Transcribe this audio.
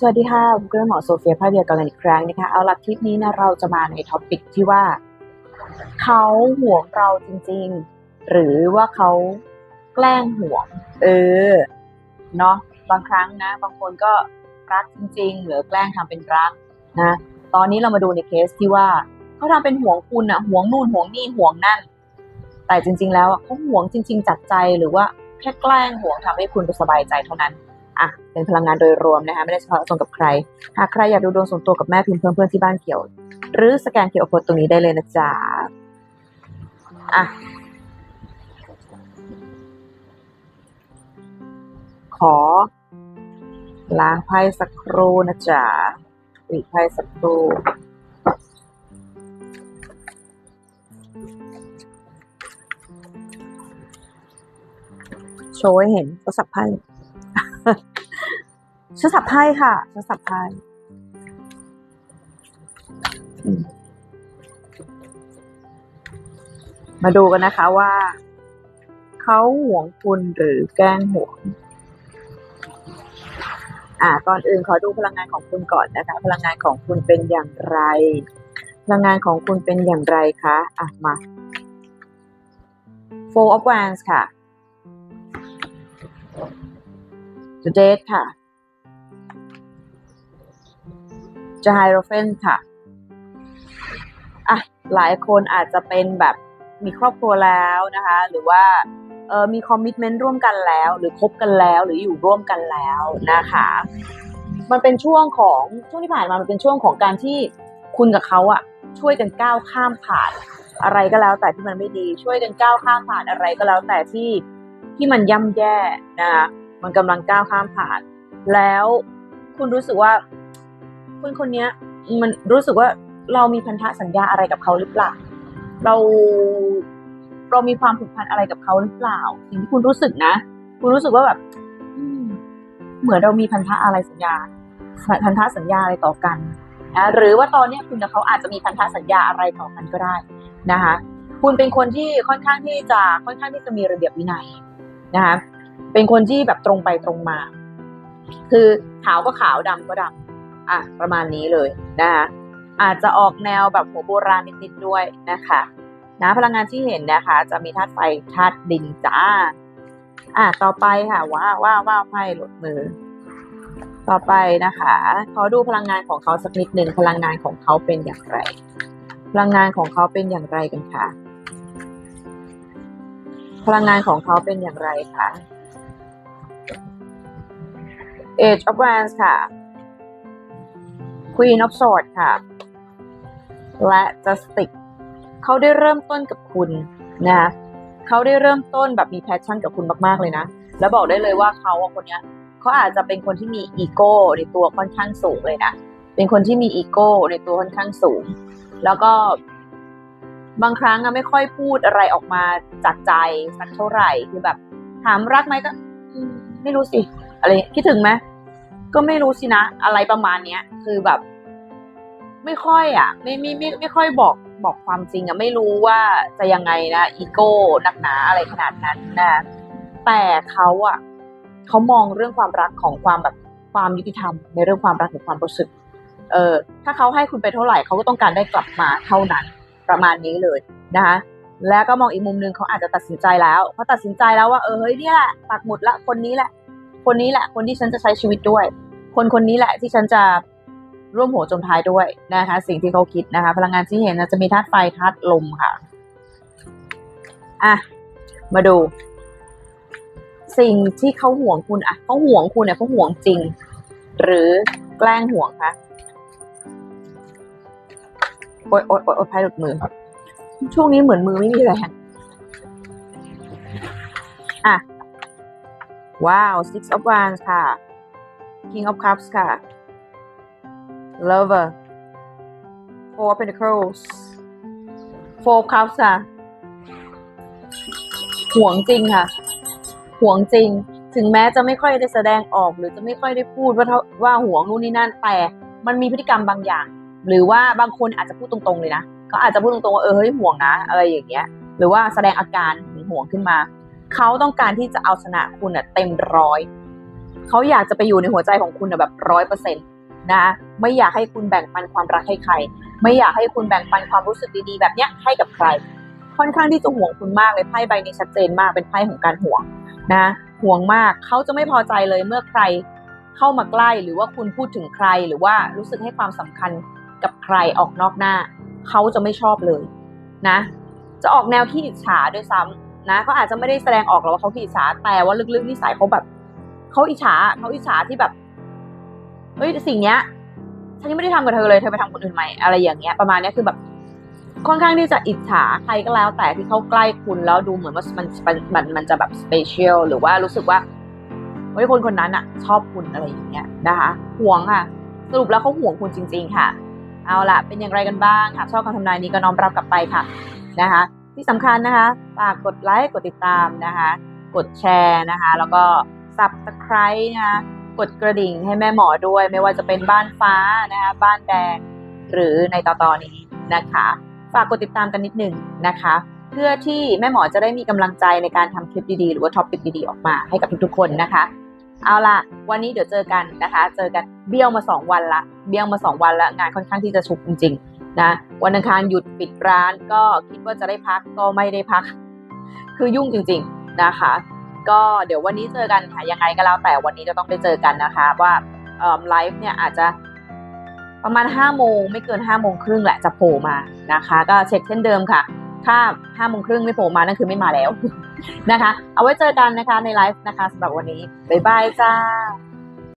สวัสดีค่ะผมก็หมอโซเฟียภาพยกันอีกครั้งนะคะ เอาละคลิปนี้นะเราจะมาในท็อปิกที่ว่า เขาห่วงเราจริงๆ หรือว่าเขาแกล้งห่วง เออ เนาะบางครั้งนะ บางคนก็รักจริงๆ หรือแกล้งทำเป็นรักนะ ตอนนี้เรามาดูในเคสที่ว่าเขาทำเป็นห่วงคุณอะห่วงนู่นห่วงนี่ห่วงนั่น แต่จริง ๆ แล้วเขาห่วงจริง ๆจากใจหรือว่าแค่แกล้งห่วงทำให้คุณสบายใจเท่านั้น อะเป็นพลังงานโดยรวมนะคะไม่ได้เฉพาะตรงกับใคร หากใครอยากดูดวงส่วนตัวกับแม่พิมพ์เพิ่มเพื่อนที่บ้านเขียว หรือสแกนเขียวโคดตรงนี้ได้เลยนะจ๊ะอะขอล้างไพ่สักครู่นะจ๊ะอีกไพ่สักครู่โชว์ให้เห็นก็สับไพ่ ฉันสับไพ่ค่ะฉันสับไพ่อืมมาดูกันนะคะว่า เขาห่วงคุณหรือแกล้งห่วง อ่าก่อนอื่นขอดูพลังงานของคุณก่อนนะคะ พลังงานของคุณเป็นอย่างไร พลังงานของคุณเป็นอย่างไรคะอะมา Four of Wands ค่ะ The Date ค่ะ จะไฮโรเฟนค่ะอะหลายคนอาจจะเป็นแบบมีครอบครัวแล้วนะคะ หรือว่าเออมีคอมมิชเมนต์ร่วมกันแล้ว หรือคบกันแล้วหรืออยู่ร่วมกันแล้วนะคะ มันเป็นช่วงของช่วงที่ผ่านมามันเป็นช่วงของการที่คุณกับเขาอะช่วยกันก้าวข้ามผ่านอะไรก็แล้ว แต่ที่มันไม่ดีช่วยกันก้าวข้ามผ่านอะไรก็แล้วแต่ที่ที่มันย่ำแย่นะคะมันกำลังก้าวข้ามผ่าน แล้วคุณรู้สึกว่า คนคนนี้มันรู้สึกว่าเรามีพันธะสัญญาอะไรกับเขาหรือเปล่า เราเรามีความผูกพันอะไรกับเขาหรือเปล่า สิ่งที่คุณรู้สึกนะ คุณรู้สึกว่าแบบเหมือนเรามีพันธะอะไรสัญญา พันธะสัญญาอะไรต่อกันนะหรือว่าตอนนี้คุณกับเขาอาจจะมีพันธะสัญญาอะไรต่อกันก็ได้นะคะ คุณเป็นคนที่ค่อนข้างที่จะค่อนข้างที่จะมีระเบียบวินัยนะคะเป็นคนที่แบบตรงไปตรงมา คือขาวก็ขาวดำก็ดำ อะประมาณนี้เลยนะคะอาจจะออกแนวแบบหัวโบราณนิดๆด้วยนะคะนะพลังงานที่เห็นนะคะ จะมีธาตุไฟธาตุดินจ้า อะต่อไปค่ะว้าว้าว้าไพ่หลุดมือ ต่อไปนะคะขอดูพลังงานของเขาสักนิดหนึ่งพลังงานของเขาเป็นอย่างไร พลังงานของเขาเป็นอย่างไรกันคะพลังงานของเขาเป็นอย่างไรคะ Age of Wands ค่ะ Queen of Swords ค่ะ และ Justice เขาได้เริ่มต้นกับคุณนะคะเขาได้เริ่มต้นแบบมีแพชชั่นกับคุณมากๆเลยนะ แล้วบอกได้เลยว่าเขาคนนี้เขาอาจจะเป็นคนที่มีอีโก้ในตัวค่อนข้างสูงเลยนะ เป็นคนที่มีอีโก้ในตัวค่อนข้างสูง แล้วก็บางครั้งไม่ค่อยพูดอะไรออกมาจากใจสักเท่าไหร่คือแบบ ถามรักไหมก็ไม่รู้สิ อะไรคิดถึงไหมก็ไม่รู้สินะ อะไรประมาณเนี้ย คือแบบ ไม่ค่อยอะ ไม่ไม่ไม่ไม่ค่อยบอกบอกความจริงอะไม่รู้ว่าจะยังไงนะอีโก้หนักหนาอะไรขนาดนั้นนะแต่เขาอะเขามองเรื่องความรักของความแบบความยุติธรรม ในเรื่องความรักหรือความรู้สึก เออถ้าเขาให้คุณไปเท่าไหร่เขาก็ต้องการได้กลับมาเท่านั้นประมาณนี้เลยนะคะแล้วก็มองอีกมุมหนึ่งเขาอาจจะตัดสินใจแล้วเขาตัดสินใจแล้วว่าเออเฮ้ยเนี่ยแหละปักหมุดละคนนี้แหละ คนนี้แหละ คนที่ฉันจะใช้ชีวิตด้วย คนคนนี้แหละที่ฉันจะ ร่วมหัวจมท้ายด้วยนะคะ สิ่งที่เขาคิดนะคะ พลังงานที่เห็นนะจะมีธาตุไฟธาตุลมค่ะอะมาดู สิ่งที่เขาห่วงคุณอะเขาห่วงคุณเนี่ยเขาห่วงจริง หรือแกล้งห่วงคะโอ๊ยโอ๊ยโอ๊ยโอ๊ยไพ่หลุดมือ ช่วงนี้เหมือนมือไม่มีแรงอะ ว้าว six of wands ค่ะ king of cups ค่ะ lover four of pentacles four of cups ค่ะห่วงจริงค่ะห่วงจริง ถึงแม้จะไม่ค่อยได้แสดงออกหรือจะไม่ค่อยได้พูดว่าว่าห่วงนู่นนี่นั่นแต่มันมีพฤติกรรมบางอย่าง หรือว่าบางคนอาจจะพูดตรงๆเลยนะเขาอาจจะพูดตรงๆว่าเออเฮ้ยห่วงนะอะไรอย่างเงี้ย หรือว่าแสดงอาการหึงห่วงขึ้นมา เขาต้องการที่จะเอาชนะคุณอะเต็มร้อยเขาอยากจะไปอยู่ในหัวใจของคุณน่ะแบบร้อยเปอร์เซ็นต์ นะไม่อยากให้คุณแบ่งปันความรักให้ใคร ไม่อยากให้คุณแบ่งปันความรู้สึกดีๆ แบบเนี้ยให้กับใคร ค่อนข้างที่จะห่วงคุณมากเลยไพ่ใบนี้ชัดเจนมากเป็นไพ่ของการห่วงนะห่วงมากเขาจะไม่พอใจเลยเมื่อใครเข้ามาใกล้หรือว่าคุณพูดถึงใครหรือว่ารู้สึกให้ความสำคัญกับใครออกนอกหน้า เขาจะไม่ชอบเลยนะ จะออกแนวขี้อิจฉาด้วยซ้ำนะเขาอาจจะไม่ได้แสดงออกหรอกว่าเขาขี้อิจฉาแต่ว่าลึกๆนิสัยเขาแบบเขาอิจฉาเขาอิจฉาที่แบบ เฮ้ยสิ่งเนี้ยฉันยังไม่ได้ทำกับเธอเลยเธอไปทำคนอื่นใหม่อะไรอย่างเงี้ยประมาณเนี้ยคือแบบค่อนข้างที่จะอิจฉาใครก็แล้ว แต่ที่เขาใกล้คุณแล้วดูเหมือนว่ามันมันมันมันจะแบบสเปเชียลหรือว่ารู้สึกว่าเฮ้ยคนคนนั้นอะชอบคุณอะไรอย่างเงี้ยนะคะห่วงค่ะ สรุปแล้วเขาห่วงคุณจริง ๆ ค่ะ เอาล่ะเป็นอย่างไรกันบ้างค่ะชอบคำทำนายนี้ก็น้อมรับกลับไปค่ะนะคะ ที่สำคัญนะคะฝากกดไลค์กดติดตามนะคะ กดแชร์นะคะ แล้วก็ subscribe นะคะ กดกระดิ่งให้แม่หมอด้วย ไม่ว่าจะเป็นบ้านฟ้านะคะบ้านแดง หรือในตอนๆนี้นะคะ ฝากกดติดตามกันนิดหนึ่งนะคะ เพื่อที่แม่หมอจะได้มีกำลังใจในการทำคลิปดีๆ หรือว่าท็อปิกดีๆ ออกมาให้กับทุกๆคนนะคะ เอาล่ะ วันนี้เดี๋ยวเจอกันนะคะ เจอกันเบี้ยวมาสองวันละเบี้ยวมาสองวันละงานค่อนข้างที่จะชุกจริงๆนะวันอังคารหยุดปิดร้านก็คิดว่าจะได้พักก็ไม่ได้พัก คือยุ่งจริง ๆนะคะ ก็เดี๋ยววันนี้เจอกันค่ะยังไงก็แล้วแต่วันนี้จะต้องไปเจอกันนะคะ ว่าไลฟ์เนี่ยอาจจะประมาณ5โมงไม่เกิน5โมงครึ่งแหละจะโผล่มานะคะ ก็เช็คเช่นเดิมค่ะ ถ้า5โมงครึ่งไม่โผล่มานั่นคือไม่มาแล้วนะคะ เอาไว้เจอกันนะคะในไลฟ์นะคะสำหรับวันนี้บ๊ายบายจ้า